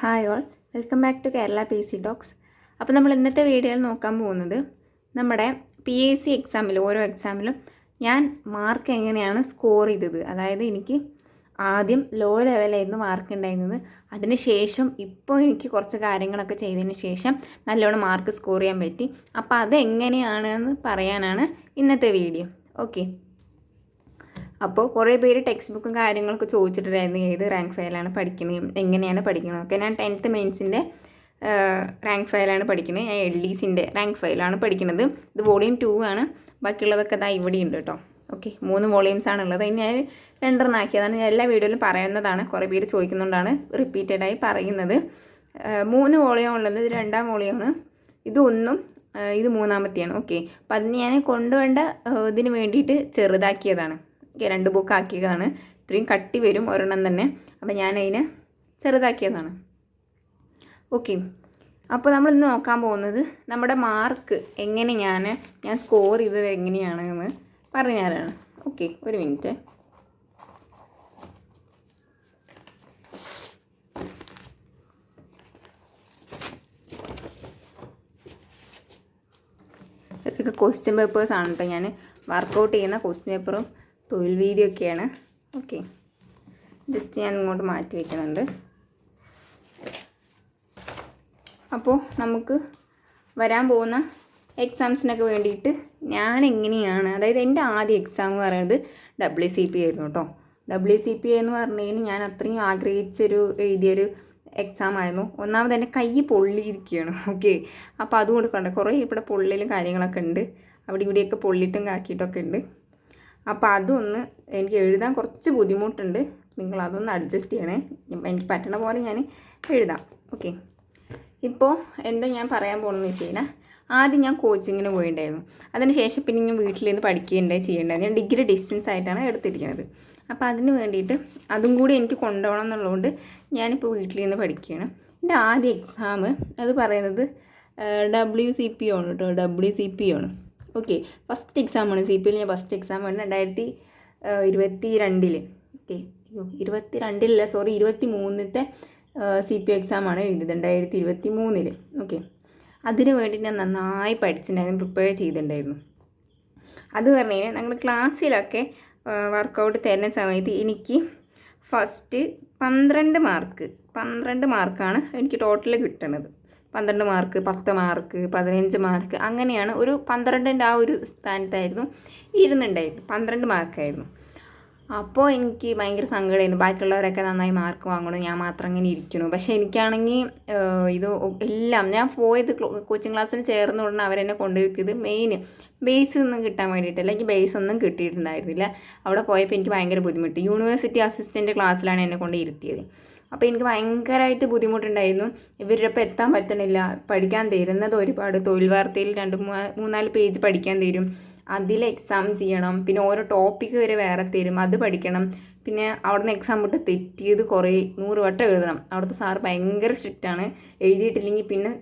Hi all welcome back to Kerala P C docs അപ്പോൾ നമ്മൾ ഇന്നത്തെ വീഡിയോയിൽ നോക്കാൻ പോകുന്നത് നമ്മുടെ പി എസ് സി എക്സാമിൽ ഓരോ എക്സാമിലും ഞാൻ മാർക്ക് എങ്ങനെയാണ് സ്കോർ ചെയ്തത്? അതായത് എനിക്ക് ആദ്യം ലോ ലെവലായിരുന്നു മാർക്ക് ഉണ്ടായിരുന്നത്. അതിന് ശേഷം ഇപ്പോൾ എനിക്ക് കുറച്ച് കാര്യങ്ങളൊക്കെ ചെയ്തതിന് ശേഷം നല്ലോണം മാർക്ക് സ്കോർ ചെയ്യാൻ പറ്റി. അപ്പോൾ അതെങ്ങനെയാണെന്ന് പറയാനാണ് ഇന്നത്തെ വീഡിയോ ഓക്കെ അപ്പോൾ കുറേ പേര് ടെക്സ്റ്റ് ബുക്കും കാര്യങ്ങളൊക്കെ ചോദിച്ചിട്ടുണ്ടായിരുന്നു ഏത് റാങ്ക് ഫയലാണ് പഠിക്കുന്നത് എങ്ങനെയാണ് പഠിക്കുന്നത് ഒക്കെ ഞാൻ ടെൻത്ത് മെയിൻസിന്റെ റാങ്ക് ഫയലാണ് പഠിക്കുന്നത് ഞാൻ എൽ ഡി സിന്റെ റാങ്ക് ഫയലാണ് പഠിക്കുന്നത് ഇത് വോളിയം ടു ആണ്. ബാക്കിയുള്ളതൊക്കെ ഇവിടെ ഉണ്ട് കേട്ടോ ഓക്കെ മൂന്ന് വോളിയംസ് ആണുള്ളത്. ഇനി ഞാൻ രണ്ടെണ്ണം ആക്കിയതാണ്. ഞാൻ എല്ലാ വീഡിയോയിലും പറയുന്നതാണ്. കുറേ പേര് ചോദിക്കുന്നുകൊണ്ടാണ് റിപ്പീറ്റഡായി പറയുന്നത്. മൂന്ന് വോളിയം ഉള്ളത്. ഇത് രണ്ടാം വോളിയമാണ് ഇത് ഒന്നും ഇത് മൂന്നാമത്തെയാണ്. ഓക്കെ അപ്പം അതിന് ഞാൻ കൊണ്ടുവേണ്ട ഇതിന് വേണ്ടിയിട്ട് ചെറുതാക്കിയതാണ്. രണ്ട് ബുക്ക് ആക്കിയതാണ് ഇത്രയും കട്ടി വരും ഒരെണ്ണം തന്നെ. അപ്പം ഞാൻ അതിനെ ചെറുതാക്കിയതാണ്. ഓക്കെ. അപ്പോൾ നമ്മൾ ഇന്ന് നോക്കാൻ പോകുന്നത് നമ്മുടെ മാർക്ക് എങ്ങനെ ഞാൻ ഞാൻ സ്കോർ ചെയ്തത് എങ്ങനെയാണെന്ന് പറഞ്ഞു പറഞ്ഞുതരാണ് ഓക്കെ ഒരു മിനിറ്റ്. ഇതൊക്കെ ക്വസ്റ്റ്യൻ പേപ്പേഴ്സ് ആണ് കേട്ടോ ഞാൻ. വർക്കൗട്ട് ചെയ്യുന്ന ക്വസ്റ്റ്യൻ പേപ്പറും തൊഴിൽ വീതിയൊക്കെയാണ്. ഓക്കെ ജസ്റ്റ് ഞാൻ ഇങ്ങോട്ട് മാറ്റി വയ്ക്കുന്നുണ്ട് അപ്പോൾ നമുക്ക് വരാൻ പോകുന്ന എക്സാംസിനൊക്കെ വേണ്ടിയിട്ട് ഞാൻ എങ്ങനെയാണ് അതായത് എന്റെ ആദ്യ എക്സാം എന്ന് പറയുന്നത് ഡബ്ല്യു സി പി ആയിരുന്നു കേട്ടോ ഡബ്ല്യു സി പി എന്ന് പറഞ്ഞതിന് ഞാൻ അത്രയും ആഗ്രഹിച്ചൊരു എഴുതിയൊരു എക്സാം ആയിരുന്നു. ഒന്നാമത് എന്റെ കൈ പൊള്ളിയിരിക്കുകയാണ്. ഓക്കെ അപ്പോൾ അതുകൊണ്ട് കണ്ട കുറേ ഇവിടെ പൊള്ളിലും കാര്യങ്ങളൊക്കെ ഉണ്ട്. അവിടെ ഇവിടെയൊക്കെ പൊള്ളിയിട്ടും കാക്കിയിട്ടൊക്കെ ഉണ്ട്. അപ്പോൾ അതൊന്ന് എനിക്ക് എഴുതാൻ കുറച്ച് ബുദ്ധിമുട്ടുണ്ട്. നിങ്ങൾ അതൊന്ന് അഡ്ജസ്റ്റ് ചെയ്യണേ. എനിക്ക് പറ്റണ പോലെ ഞാൻ എഴുതാം. ഓക്കെ ഇപ്പോൾ എന്താ ഞാൻ പറയാൻ പോകുന്നതെന്ന് വെച്ച് കഴിഞ്ഞാൽ ആദ്യം ഞാൻ കോച്ചിങ്ങിന് പോയിണ്ടായിരുന്നു. അതിന് ശേഷം പിന്നെ ഞാൻ വീട്ടിൽ നിന്ന് പഠിക്കുകയുണ്ടായി ചെയ്യേണ്ടത്. ഞാൻ ഡിഗ്രി ഡിസ്റ്റൻസ് ആയിട്ടാണ് എടുത്തിരിക്കുന്നത് അപ്പോൾ അതിന് വേണ്ടിയിട്ട് അതും കൂടി എനിക്ക് കൊണ്ടുപോകണം എന്നുള്ളതുകൊണ്ട് ഞാനിപ്പോൾ വീട്ടിൽ നിന്ന് പഠിക്കുകയാണ് എന്റെ ആദ്യ എക്സാം അത് പറയുന്നത് ഡബ്ല്യു സി പി ആണ് കേട്ടോ ഡബ്ല്യു സി പി ആണ്. Okay first എക്സാമാണ് C P L first exam ആണ് രണ്ടായിരത്തി ഇരുപത്തി രണ്ടിൽ ഓക്കെ ഇരുപത്തി രണ്ടിലല്ല സോറി ഇരുപത്തി മൂന്നിലത്തെ സി പി ആണ് എഴുതിയത് രണ്ടായിരത്തി ഇരുപത്തി മൂന്നിൽ ഓക്കെ അതിന് വേണ്ടി ഞാൻ നന്നായി പഠിച്ചിട്ടുണ്ടായിരുന്നു പ്രിപ്പയർ ചെയ്തിട്ടുണ്ടായിരുന്നു. അത് പറഞ്ഞു കഴിഞ്ഞാൽ ഞങ്ങൾ ക്ലാസ്സിലൊക്കെ വർക്കൗട്ട് തരുന്ന സമയത്ത് എനിക്ക് ഫസ്റ്റ് പന്ത്രണ്ട് മാർക്ക് പന്ത്രണ്ട് മാർക്കാണ് എനിക്ക് ടോട്ടൽ കിട്ടുന്നത് പന്ത്രണ്ട് മാർക്ക് പത്ത് മാർക്ക് പതിനഞ്ച് മാർക്ക് അങ്ങനെയാണ് ഒരു പന്ത്രണ്ടിന്റെ ആ ഒരു സ്ഥാനത്തായിരുന്നു ഇരുന്നുണ്ടായിരുന്നു പന്ത്രണ്ട് മാർക്കായിരുന്നു. അപ്പോൾ എനിക്ക് ഭയങ്കര സങ്കടമായിരുന്നു. ബാക്കിയുള്ളവരൊക്കെ നന്നായി മാർക്ക് വാങ്ങണം ഞാൻ മാത്രം ഇങ്ങനെ ഇരിക്കുന്നു. പക്ഷേ എനിക്കാണെങ്കിൽ ഇത് എല്ലാം ഞാൻ പോയത് കോച്ചിങ് ക്ലാസ്സിൽ ചേർന്ന ഉടനെ അവരെന്നെ കൊണ്ടുവരുത്തിയത് മെയിൻ ബേസ് ഒന്നും കിട്ടാൻ വേണ്ടിയിട്ട് അല്ലെങ്കിൽ ബേസ് ഒന്നും കിട്ടിയിട്ടുണ്ടായിരുന്നില്ല. അവിടെ പോയപ്പോൾ എനിക്ക് ഭയങ്കര ബുദ്ധിമുട്ട്. യൂണിവേഴ്സിറ്റി അസിസ്റ്റന്റ് ക്ലാസ്സിലാണ് എന്നെ കൊണ്ട് ഇരുത്തിയത്. അപ്പോൾ എനിക്ക് ഭയങ്കരമായിട്ട് ബുദ്ധിമുട്ടുണ്ടായിരുന്നു. ഇവരുടെ ഒപ്പം എത്താൻ പറ്റണില്ല. പഠിക്കാൻ തരുന്നത് ഒരുപാട്. തൊഴിൽ വാർത്തയിൽ രണ്ട് മൂന്നാൽ പേജ് പഠിക്കാൻ തരും. അതിൽ എക്സാം ചെയ്യണം. പിന്നെ ഓരോ ടോപ്പിക്ക് വരെ വേറെ തരും. അത് പഠിക്കണം. പിന്നെ അവിടുന്ന് എക്സാം വിട്ട് തെറ്റിയത് കുറേ നൂറ് വട്ടം എഴുതണം. അവിടുത്തെ സാറ് ഭയങ്കര സ്ട്രിക്റ്റാണ് എഴുതിയിട്ടില്ലെങ്കിൽ പിന്നെ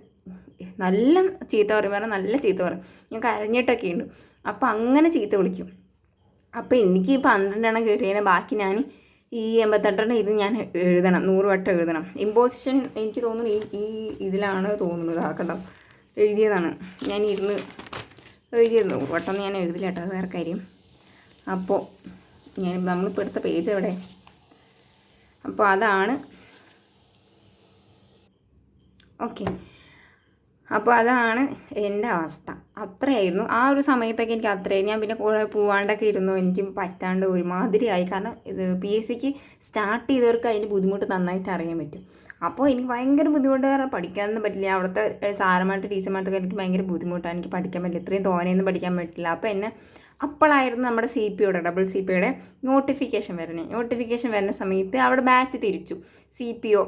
നല്ല ചീത്ത പറയും. പറഞ്ഞാൽ നല്ല ചീത്ത പറയും. ഞാൻ കരഞ്ഞിട്ടൊക്കെ ഉണ്ട്. അപ്പോൾ അങ്ങനെ ചീത്ത വിളിക്കും. അപ്പോൾ എനിക്ക് പന്ത്രണ്ടെണ്ണം കിട്ടിയതിനെ ബാക്കി ഞാൻ ഈ എൺപത്തെട്ടെണ്ണം ഇത് ഞാൻ എഴുതണം നൂറ് വട്ടം എഴുതണം. ഇമ്പോസിഷൻ എനിക്ക് തോന്നുന്നു ഈ ഈ ഇതിലാണ് തോന്നുന്നത് ആ കണ്ടോ എഴുതിയതാണ്. ഞാൻ ഇരുന്ന് എഴുതിയത് നൂറ് വട്ടം ഞാൻ എഴുതില്ല കേട്ടോ അത് വേറെ കാര്യം. അപ്പോൾ ഞാൻ നമ്മളിപ്പോൾ എടുത്ത പേജ് എവിടെ? അപ്പോൾ അതാണ്. ഓക്കെ അപ്പോൾ അതാണ് എന്റെ അവസ്ഥ. അത്രയായിരുന്നു. ആ ഒരു സമയത്തൊക്കെ എനിക്ക് അത്രയും ഞാൻ പിന്നെ കൂടെ പോവാണ്ടൊക്കെ ഇരുന്നു. എനിക്ക് പറ്റാണ്ട് ഒരുമാതിരിയായി. കാരണം ഇത് പി എസ് സിക്ക് സ്റ്റാർട്ട് ചെയ്തവർക്ക് അതിന്റെ ബുദ്ധിമുട്ട് നന്നായിട്ട് അറിയാൻ പറ്റും. അപ്പോൾ എനിക്ക് ഭയങ്കര ബുദ്ധിമുട്ട് കാരണം പഠിക്കാനൊന്നും പറ്റില്ല. അവിടുത്തെ സാറന്മാരുടെ ടീച്ചർമാർക്കൊക്കെ എനിക്ക് ഭയങ്കര ബുദ്ധിമുട്ടാണ്. എനിക്ക് പഠിക്കാൻ പറ്റില്ല. ഇത്രയും തോനെയൊന്നും പഠിക്കാൻ പറ്റില്ല. അപ്പോൾ എന്നെ അപ്പോഴായിരുന്നു നമ്മുടെ സി പി ഒയുടെ ഡബിൾ സി പി നോട്ടിഫിക്കേഷൻ വരുന്നത്. നോട്ടിഫിക്കേഷൻ വരുന്ന സമയത്ത് അവിടെ ബാച്ച് തിരിച്ചു. C P O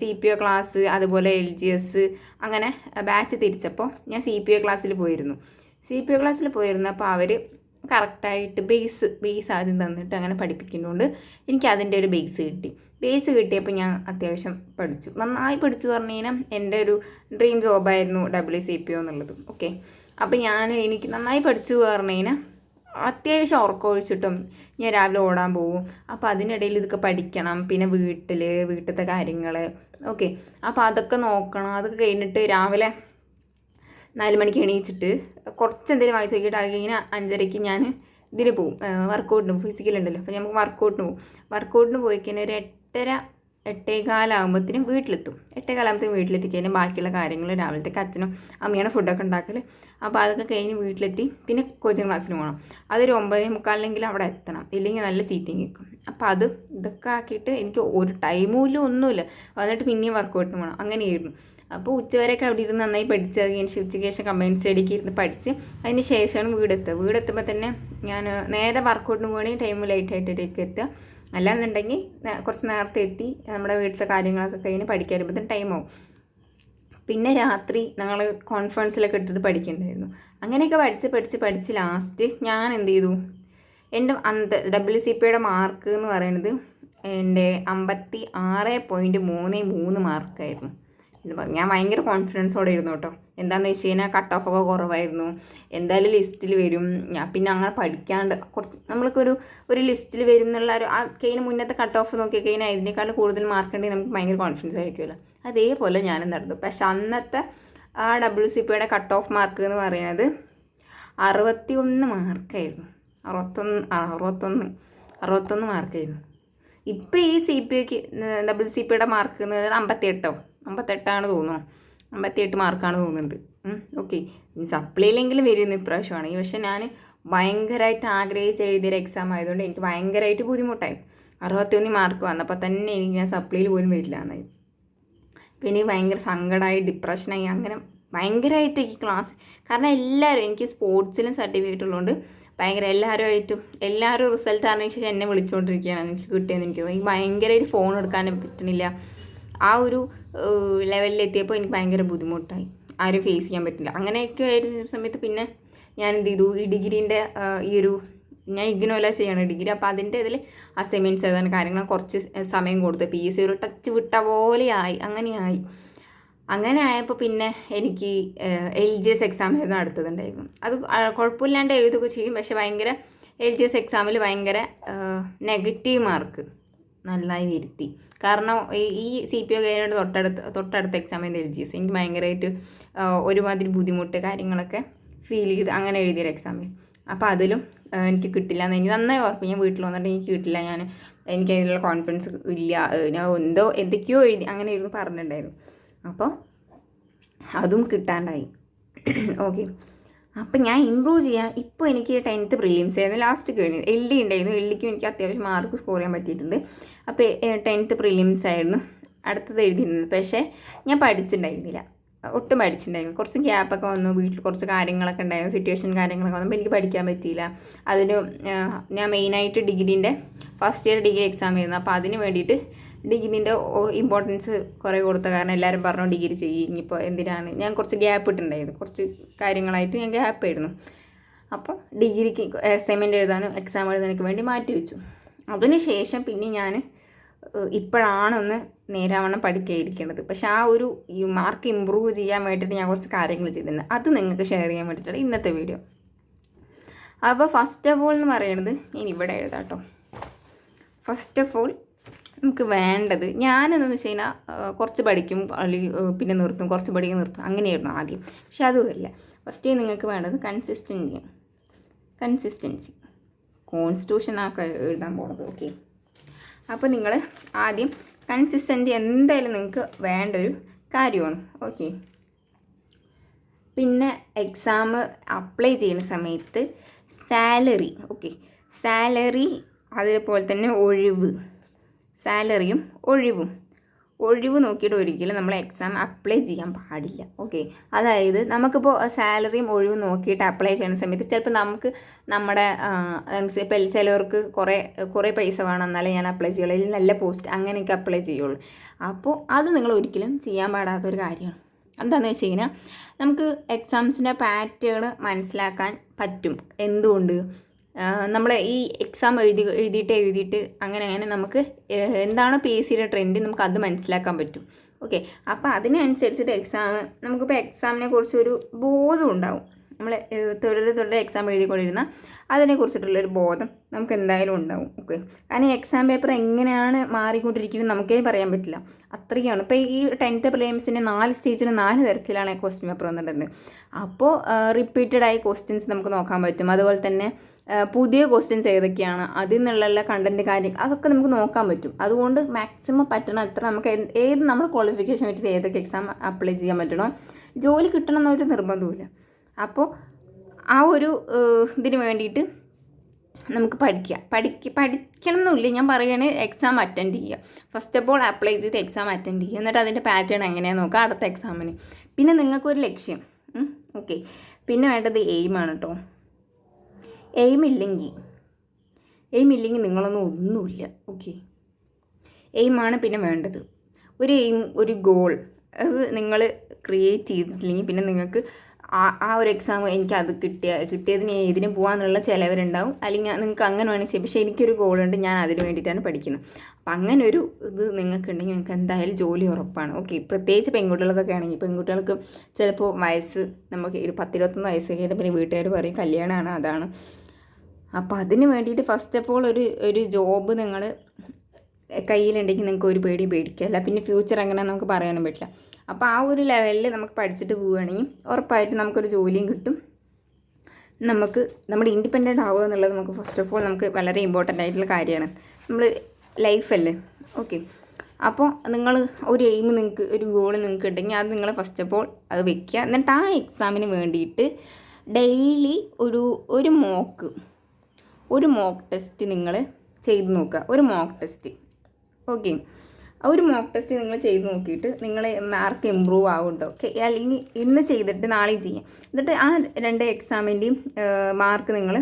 C P O class അതുപോലെ എൽ ജി എസ് അങ്ങനെ ബാച്ച് തിരിച്ചപ്പോൾ ഞാൻ സി പി ഒ ക്ലാസ്സിൽ പോയിരുന്നു. സി പി ഒ ക്ലാസ്സിൽ പോയിരുന്നു അപ്പോൾ അവർ കറക്റ്റായിട്ട് ബേസ് ബേസ് ആദ്യം തന്നിട്ട് അങ്ങനെ പഠിപ്പിക്കുന്നതുകൊണ്ട് എനിക്ക് അതിന്റെ ഒരു ബേസ് കിട്ടി. ബേസ് കിട്ടിയപ്പോൾ ഞാൻ അത്യാവശ്യം പഠിച്ചു. നന്നായി പഠിച്ചു പറഞ്ഞു കഴിഞ്ഞാൽ എന്റെ ഒരു ഡ്രീം ജോബായിരുന്നു ഡബ്ല്യു സി പി ഒ എന്നുള്ളത്. ഓക്കെ അപ്പോൾ ഞാൻ എനിക്ക് നന്നായി പഠിച്ചു പറഞ്ഞു കഴിഞ്ഞാൽ അത്യാവശ്യം ഉറക്കമൊഴിച്ചിട്ടും ഞാൻ രാവിലെ ഓടാൻ പോകും അപ്പോൾ അതിനിടയിൽ ഇതൊക്കെ പഠിക്കണം. പിന്നെ വീട്ടിൽ വീട്ടിലത്തെ കാര്യങ്ങൾ ഓക്കെ അപ്പോൾ അതൊക്കെ നോക്കണം. അതൊക്കെ കഴിഞ്ഞിട്ട് രാവിലെ നാല് മണിക്ക് എണീച്ചിട്ട് കുറച്ച് എന്തെങ്കിലും വായിച്ച് നോക്കിയിട്ട് അത് കഴിഞ്ഞ് അഞ്ചരയ്ക്ക് ഞാൻ ഇതിന് പോകും വർക്കൗട്ടിന് ഫിസിക്കൽ ഉണ്ടല്ലോ. അപ്പോൾ നമുക്ക് വർക്കൗട്ടിന് പോകും വർക്കൗട്ടിന് പോയി കഴിഞ്ഞാൽ ഒരു എട്ടര എട്ടേകാലാകുമ്പോഴത്തേനും വീട്ടിലെത്തും. എട്ടേകാലാകുമ്പോഴത്തേനും വീട്ടിലെത്തി കഴിഞ്ഞാൽ ബാക്കിയുള്ള കാര്യങ്ങൾ രാവിലത്തേക്ക് അച്ഛനും അമ്മയാണ് ഫുഡൊക്കെ ഉണ്ടാക്കൽ അപ്പോൾ അതൊക്കെ കഴിഞ്ഞ് വീട്ടിലെത്തി. പിന്നെ കോച്ചിങ് ക്ലാസ്സിന് പോകണം അതൊരു ഒമ്പതേ മുക്കാലിലെങ്കിലും അവിടെ എത്തണം. ഇല്ലെങ്കിൽ നല്ല ചീത്തയും കേൾക്കും. അപ്പോൾ അത് ഇതൊക്കെ ആക്കിയിട്ട് എനിക്ക് ഒരു ടൈമുമില്ല ഒന്നുമില്ല. വന്നിട്ട് പിന്നെയും വർക്കൗട്ടിന് പോകണം അങ്ങനെയായിരുന്നു. അപ്പോൾ ഉച്ചവരെയൊക്കെ അവിടെ ഇരുന്ന് നന്നായി പഠിച്ച് അതിന് ഉച്ചയ്ക്ക് ശേഷം കമ്പൈൻ സ്റ്റഡിക്ക് ഇരുന്ന് പഠിച്ച് അതിന് ശേഷമാണ് വീടെത്തുക. വീടെത്തുമ്പോൾ തന്നെ ഞാൻ നേരെ വർക്കൗട്ടിന് പോകണമെങ്കിൽ ടൈം ലേറ്റ് ആയിട്ടേക്ക് എത്തുക അല്ലാന്നുണ്ടെങ്കിൽ കുറച്ച് നേരത്തെ എത്തി നമ്മുടെ വീട്ടിലെ കാര്യങ്ങളൊക്കെ കഴിഞ്ഞ് പഠിക്കാൻ വരുമ്പോഴത്തേന് ടൈം ആവും. പിന്നെ രാത്രി ഞങ്ങൾ കോൺഫറൻസിലൊക്കെ ഇട്ടിട്ട് പഠിക്കണ്ടായിരുന്നു. അങ്ങനെയൊക്കെ പഠിച്ച് പഠിച്ച് പഠിച്ച് ലാസ്റ്റ് ഞാൻ എന്ത് ചെയ്തു? എന്റെ അന്ത ഡബ്ല്യു സി പിയുടെ മാർക്ക് എന്ന് പറയുന്നത് എന്റെ അമ്പത്തി ആറ് പോയിന്റ് മൂന്ന് മൂന്ന് മാർക്കായിരുന്നു ഇത് ഞാൻ ഭയങ്കര കോൺഫിഡൻസോടെ ഇരുന്നു കേട്ടോ. എന്താണെന്ന് വെച്ച് കഴിഞ്ഞാൽ കട്ട് ഓഫ് ഒക്കെ കുറവായിരുന്നു. എന്തായാലും ലിസ്റ്റിൽ വരും. ഞാൻ പിന്നെ അങ്ങനെ പഠിക്കാണ്ട് കുറച്ച് നമ്മൾക്കൊരു ഒരു ലിസ്റ്റിൽ വരും എന്നുള്ള ഒരു ആ കഴിഞ്ഞ മുന്നത്തെ കട്ട് ഓഫ് നോക്കി കഴിഞ്ഞാൽ ഇതിനേക്കാൾ കൂടുതൽ മാർക്ക് ഉണ്ടെങ്കിൽ നമുക്ക് ഭയങ്കര കോൺഫിഡൻസ് ആയിരിക്കുമല്ലോ അതേപോലെ ഞാനും നടന്നു. പക്ഷെ അന്നത്തെ ആ ഡബ്ല്യു സി പിയുടെ കട്ട് ഓഫ് മാർക്ക് എന്ന് പറയുന്നത് അറുപത്തി ഒന്ന് മാർക്കായിരുന്നു അറുപത്തൊന്ന് അറുപത്തൊന്ന് അറുപത്തൊന്ന് മാർക്കായിരുന്നു ഇപ്പോൾ ഈ സി പി ഒക്ക് ഡബ്ല്യു സി പിയുടെ മാർക്ക് എന്ന് പറയുന്നത് അമ്പത്തിയെട്ടോ? അമ്പത്തെട്ടാണ് തോന്നുന്നു. അമ്പത്തിയെട്ട് മാർക്കാണ് തോന്നുന്നുണ്ട്. ഓക്കെ സപ്ലിയിലെങ്കിലും വരുന്നു ഇപ്രാവശ്യമാണെങ്കിൽ പക്ഷെ ഞാൻ ഭയങ്കരമായിട്ട് ആഗ്രഹിച്ച് എഴുതിയൊരു എക്സാം ആയതുകൊണ്ട് എനിക്ക് ഭയങ്കരമായിട്ട് ബുദ്ധിമുട്ടായി. അറുപത്തിയൊന്ന് മാർക്ക് വന്നപ്പോൾ തന്നെ എനിക്ക് ഞാൻ സപ്ലിയിൽ പോലും വരില്ല എന്നായി. പിന്നെ ഭയങ്കര സങ്കടമായി ഡിപ്രഷനായി അങ്ങനെ ഭയങ്കരമായിട്ട് എനിക്ക് ക്ലാസ് കാരണം എല്ലാവരും എനിക്ക് സ്പോർട്സിലും സർട്ടിഫിക്കറ്റ് ഉള്ളതുകൊണ്ട് ഭയങ്കര എല്ലാവരുമായിട്ടും എല്ലാവരും റിസൾട്ട് അറിഞ്ഞ ശേഷം എന്നെ വിളിച്ചുകൊണ്ടിരിക്കുകയാണ് എനിക്ക് കിട്ടിയെന്ന് എനിക്ക്. എനിക്ക് ഭയങ്കരമായിട്ട് ഫോൺ എടുക്കാനും പറ്റുന്നില്ല ആ ഒരു ലെവലിലെത്തിയപ്പോൾ എനിക്ക് ഭയങ്കര ബുദ്ധിമുട്ടായി. ആരും ഫേസ് ചെയ്യാൻ പറ്റില്ല. അങ്ങനെയൊക്കെ ആയിരുന്ന സമയത്ത് പിന്നെ ഞാൻ എന്ത് ചെയ്തു? ഈ ഡിഗ്രീന്റെ ഈ ഒരു ഞാൻ ഇഗ്നോല ചെയ്യണം ഡിഗ്രി. അപ്പോൾ അതിന്റെ ഇതിൽ അസൈൻമെന്റ്സ് എഴുതാൻ കാര്യങ്ങൾ കുറച്ച് സമയം കൊടുത്തു. പി എസ് സി ഒരു ടച്ച് വിട്ട പോലെ ആയി. അങ്ങനെയായി അങ്ങനെ ആയപ്പോൾ പിന്നെ എനിക്ക് എൽ ജി എസ് എക്സാം ആയിരുന്നു അടുത്തതുണ്ടായിരുന്നു. അത് കുഴപ്പമില്ലാണ്ട് എഴുതുകയൊക്കെ ചെയ്യും. പക്ഷെ ഭയങ്കര എൽ ജി എസ് എക്സാമിൽ ഭയങ്കര നെഗറ്റീവ് മാർക്ക് നന്നായി വരുത്തി. കാരണം ഈ സി പി ഒ കഴിഞ്ഞിട്ട് തൊട്ടടുത്ത് തൊട്ടടുത്ത എക്സാമിന്റെ എൽ ജി എസ് എനിക്ക് ഭയങ്കരമായിട്ട് ഒരുമാതിരി ബുദ്ധിമുട്ട് കാര്യങ്ങളൊക്കെ ഫീൽ ചെയ്ത് അങ്ങനെ എഴുതിയൊരു എക്സാമിൽ അപ്പോൾ അതിലും എനിക്ക് കിട്ടില്ല എന്ന് എനിക്ക് നന്നായി ഉറപ്പ്. ഞാൻ വീട്ടിൽ വന്നിട്ട് എനിക്ക് കിട്ടില്ല. ഞാൻ എനിക്ക് അതിനുള്ള കോൺഫിഡൻസ് ഇല്ല. ഞാൻ എന്തോ എന്തൊക്കെയോ എഴുതി അങ്ങനെ ഇരുന്ന് പറഞ്ഞിട്ടുണ്ടായിരുന്നു. അപ്പോൾ അതും കിട്ടാണ്ടായി. ഓക്കെ. അപ്പം ഞാൻ ഇമ്പ്രൂവ് ചെയ്യാം. ഇപ്പോൾ എനിക്ക് ടെൻത്ത് പ്രിലിംസ് ആയിരുന്നു. ലാസ്റ്റ് കഴിഞ്ഞു എൽ ഡി ഉണ്ടായിരുന്നു. എൽ ഡിക്കും എനിക്ക് അത്യാവശ്യം മാർക്ക് സ്കോർ ചെയ്യാൻ പറ്റിയിട്ടുണ്ട്. അപ്പോൾ ടെൻത്ത് പ്രിലിംസ് ആയിരുന്നു. അടുത്തത് എഴുതിയിരുന്നത്. പക്ഷേ ഞാൻ പഠിച്ചിട്ടുണ്ടായിരുന്നില്ല. ഒട്ടും പഠിച്ചിട്ടുണ്ടായിരുന്നു കുറച്ച് ഗ്യാപ്പൊക്കെ വന്നു. വീട്ടിൽ കുറച്ച് കാര്യങ്ങളൊക്കെ ഉണ്ടായിരുന്നു. സിറ്റുവേഷൻ കാര്യങ്ങളൊക്കെ വന്നപ്പോൾ എനിക്ക് പഠിക്കാൻ പറ്റിയില്ല. അതിന് ഞാൻ മെയിനായിട്ട് ഡിഗ്രീന്റെ ഫസ്റ്റ് ഇയർ ഡിഗ്രി എക്സാം ആയിരുന്നു. അപ്പോൾ അതിന് വേണ്ടിയിട്ട് ഡിഗ്രീന്റെ ഇമ്പോർട്ടൻസ് കുറേ കൊടുത്ത കാരണം എല്ലാവരും പറഞ്ഞു ഡിഗ്രി ചെയ്യും ഇനിയിപ്പോൾ എന്തിനാണ്? ഞാൻ കുറച്ച് ഗ്യാപ്പ് ഇട്ടുണ്ടായിരുന്നു കുറച്ച് കാര്യങ്ങളായിട്ട് ഞാൻ ഗ്യാപ്പ് ആയിരുന്നു. അപ്പോൾ ഡിഗ്രിക്ക് അസൈൻമെന്റ് എഴുതാനും എക്സാം എഴുതാനൊക്കെ വേണ്ടി മാറ്റി വെച്ചു. അതിന് ശേഷം പിന്നെ ഞാൻ ഇപ്പോഴാണൊന്ന് നേരാവണ്ണം പഠിക്കാതിരിക്കേണ്ടത് പക്ഷെ ആ ഒരു മാർക്ക് ഇമ്പ്രൂവ് ചെയ്യാൻ വേണ്ടിയിട്ട് ഞാൻ കുറച്ച് കാര്യങ്ങൾ ചെയ്തിട്ടുണ്ട്. അത് നിങ്ങൾക്ക് ഷെയർ ചെയ്യാൻ വേണ്ടിയിട്ടാണ് ഇന്നത്തെ വീഡിയോ അപ്പോൾ ഫസ്റ്റ് ഓഫ് ഓൾ എന്ന് പറയുന്നത് ഞാൻ ഇവിടെ എഴുതാം കേട്ടോ. ഫസ്റ്റ് ഓഫ് ഓൾ നമുക്ക് വേണ്ടത് ഞാനെന്ന് വെച്ച് കഴിഞ്ഞാൽ കുറച്ച് പഠിക്കും അല്ലെങ്കിൽ പിന്നെ നിർത്തും കുറച്ച് പഠിക്കും നിർത്തും. അങ്ങനെയായിരുന്നു ആദ്യം. പക്ഷെ അതുമല്ല. ഫസ്റ്റ് നിങ്ങൾക്ക് വേണ്ടത് കൺസിസ്റ്റൻസി കൺസിസ്റ്റൻസി കോൺസ്റ്റിറ്റ്യൂഷൻ ആ എഴുതാൻ പോണത് ഓക്കെ അപ്പോൾ നിങ്ങൾ ആദ്യം കൺസിസ്റ്റന്റ് എന്തായാലും നിങ്ങൾക്ക് വേണ്ട ഒരു കാര്യമാണ് ഓക്കെ പിന്നെ എക്സാം അപ്ലൈ ചെയ്യുന്ന സമയത്ത് സാലറി ഓക്കെ സാലറി അതേപോലെ തന്നെ ഒഴിവ്. സാലറിയും ഒഴിവും. ഒഴിവ് നോക്കിയിട്ട് ഒരിക്കലും നമ്മൾ എക്സാം അപ്ലൈ ചെയ്യാൻ പാടില്ല. ഓക്കെ അതായത് നമുക്കിപ്പോൾ സാലറിയും ഒഴിവും നോക്കിയിട്ട് അപ്ലൈ ചെയ്യുന്ന സമയത്ത് ചിലപ്പോൾ നമുക്ക് നമ്മുടെ ഇപ്പം ചിലവർക്ക് കുറേ കുറേ പൈസ വേണം എന്നാലേ ഞാൻ അപ്ലൈ ചെയ്യുള്ളൂ. അല്ലെങ്കിൽ നല്ല പോസ്റ്റ് അങ്ങനെയൊക്കെ അപ്ലൈ ചെയ്യുള്ളൂ. അപ്പോൾ അത് നിങ്ങൾ ഒരിക്കലും ചെയ്യാൻ പാടാത്തൊരു കാര്യമാണ്. എന്താണെന്ന് വെച്ച് കഴിഞ്ഞാൽ നമുക്ക് എക്സാംസിന്റെ പാറ്റേൺ മനസ്സിലാക്കാൻ പറ്റും. എന്തുകൊണ്ട്? നമ്മൾ ഈ എക്സാം എഴുതി എഴുതിയിട്ട് എഴുതിയിട്ട് അങ്ങനെ അങ്ങനെ നമുക്ക് എന്താണ് പി എസ് സിയുടെ ട്രെൻഡ് നമുക്ക് അത് മനസ്സിലാക്കാൻ പറ്റും. ഓക്കെ അപ്പോൾ അതിനനുസരിച്ചിട്ട് എക്സാം നമുക്കിപ്പോൾ എക്സാമിനെ കുറിച്ചൊരു ബോധം ഉണ്ടാവും. നമ്മൾ തുടരെ തുടരെ എക്സാം എഴുതിക്കൊണ്ടിരുന്ന അതിനെക്കുറിച്ചിട്ടുള്ളൊരു ബോധം നമുക്ക് എന്തായാലും ഉണ്ടാവും ഓക്കെ കാരണം എക്സാം പേപ്പർ എങ്ങനെയാണ് മാറിക്കൊണ്ടിരിക്കുന്നത് നമുക്കേ പറയാൻ പറ്റില്ല. അത്രയാണ് ഇപ്പോൾ ഈ ടെൻത്ത് പ്രിലിംസിന്റെ നാല് സ്റ്റേജിന് നാല് തരത്തിലാണ് ക്വസ്റ്റ്യൻ പേപ്പർ വന്നിട്ടുണ്ട് അപ്പോൾ റിപ്പീറ്റഡ് ആയി ക്വസ്റ്റ്യൻസ് നമുക്ക് നോക്കാൻ പറ്റും. അതുപോലെ തന്നെ പുതിയ ക്വസ്റ്റ്യൻസ് ഏതൊക്കെയാണ് അതിൽ നിന്നുള്ള കണ്ടന്റ് കാര്യം അതൊക്കെ നമുക്ക് നോക്കാൻ പറ്റും. അതുകൊണ്ട് മാക്സിമം പറ്റണം അത്ര നമുക്ക് ഏത് നമ്മൾ ക്വാളിഫിക്കേഷൻ വെച്ചിട്ട് ഏതൊക്കെ എക്സാം അപ്ലൈ ചെയ്യാൻ പറ്റണോ ജോലി കിട്ടണം എന്നൊരു നിർബന്ധമില്ല അപ്പോൾ ആ ഒരു ഇതിന് വേണ്ടിയിട്ട് നമുക്ക് പഠിക്കുക പഠിക്ക പഠിക്കണം എന്നില്ല ഞാൻ പറയുകയാണ് എക്സാം അറ്റൻഡ് ചെയ്യുക ഫസ്റ്റ് ഓഫ് ഓൾ അപ്ലൈ ചെയ്ത് എക്സാം അറ്റൻഡ് ചെയ്യുക എന്നിട്ട് അതിന്റെ പാറ്റേൺ എങ്ങനെയാണെന്ന് നോക്കുക അടുത്ത എക്സാമിന് പിന്നെ നിങ്ങൾക്കൊരു ലക്ഷ്യം. ഓക്കെ പിന്നെ വേണ്ടത് എയിമാണ് കേട്ടോ എയിം ഇല്ലെങ്കിൽ എയിം ഇല്ലെങ്കിൽ നിങ്ങളൊന്നും ഒന്നുമില്ല. ഓക്കെ എയിമാണ് പിന്നെ വേണ്ടത്. ഒരു എയിം ഒരു ഗോൾ അത് നിങ്ങൾ ക്രിയേറ്റ് ചെയ്തിട്ടില്ലെങ്കിൽ പിന്നെ നിങ്ങൾക്ക് ആ ആ ഒരു എക്സാം എനിക്ക് അത് കിട്ടിയ കിട്ടിയതിന് ഇതിന് പോകാന്നുള്ള ചിലവരുണ്ടാവും അല്ലെങ്കിൽ നിങ്ങൾക്ക് അങ്ങനെ വേണമെങ്കിൽ ചെയ്യാം. പക്ഷേ എനിക്കൊരു ഗോളുണ്ട് ഞാൻ അതിന് വേണ്ടിയിട്ടാണ് പഠിക്കുന്നത്. അപ്പം അങ്ങനെ ഒരു ഇത് നിങ്ങൾക്ക് ഉണ്ടെങ്കിൽ നിങ്ങൾക്ക് എന്തായാലും ജോലി ഉറപ്പാണ്. ഓക്കെ. പ്രത്യേകിച്ച് പെൺകുട്ടികൾക്കൊക്കെ ആണെങ്കിൽ പെൺകുട്ടികൾക്ക് ചിലപ്പോൾ വയസ്സ് നമുക്ക് ഒരു പത്തിരുപത്തൊന്ന് വയസ്സ് കഴിഞ്ഞാൽ പിന്നെ വീട്ടുകാർ പറയും കല്യാണമാണ് അതാണ്. അപ്പോൾ അതിന് വേണ്ടിയിട്ട് ഫസ്റ്റ് ഓഫ് ഓൾ ഒരു ഒരു ജോബ് നിങ്ങൾ കയ്യിലുണ്ടെങ്കിൽ നിങ്ങൾക്ക് ഒരു പേടി പേടിക്കുക അല്ല പിന്നെ ഫ്യൂച്ചർ എങ്ങനെയാണെന്ന് നമുക്ക് പറയാനും പറ്റില്ല. അപ്പോൾ ആ ഒരു ലെവലിൽ നമുക്ക് പഠിച്ചിട്ട് പോവുകയാണെങ്കിൽ ഉറപ്പായിട്ട് നമുക്കൊരു ജോലിയും കിട്ടും. നമുക്ക് നമ്മുടെ ഇൻഡിപെൻഡന്റ് ആവുക എന്നുള്ളത് നമുക്ക് ഫസ്റ്റ് ഓഫ് ഓൾ നമുക്ക് വളരെ ഇമ്പോർട്ടന്റ് ആയിട്ടുള്ള കാര്യമാണ്. നമ്മൾ ലൈഫല്ലേ ഓക്കെ അപ്പോൾ നിങ്ങൾ ഒരു എയിം നിങ്ങൾക്ക് ഒരു ഗോൾ നിങ്ങൾക്ക് ഉണ്ടെങ്കിൽ അത് നിങ്ങൾ ഫസ്റ്റ് ഓഫ് ഓൾ അത് വെക്കുക. എന്നിട്ട് ആ എക്സാമിന് വേണ്ടിയിട്ട് ഡെയിലി ഒരു ഒരു മോക്ക് ഒരു മോക്ക് ടെസ്റ്റ് നിങ്ങൾ ചെയ്ത് നോക്കുക. ഒരു മോക്ക് ടെസ്റ്റ് ഓക്കെ ഒരു മോക്ക് ടെസ്റ്റ് നിങ്ങൾ ചെയ്ത് നോക്കിയിട്ട് നിങ്ങൾ മാർക്ക് ഇമ്പ്രൂവ് ആവുന്നുണ്ടോ ഓക്കെ അല്ലെങ്കിൽ ഇന്ന് ചെയ്തിട്ട് നാളെയും ചെയ്യാം. എന്നിട്ട് ആ രണ്ട് എക്സാമിന്റെയും മാർക്ക് നിങ്ങൾ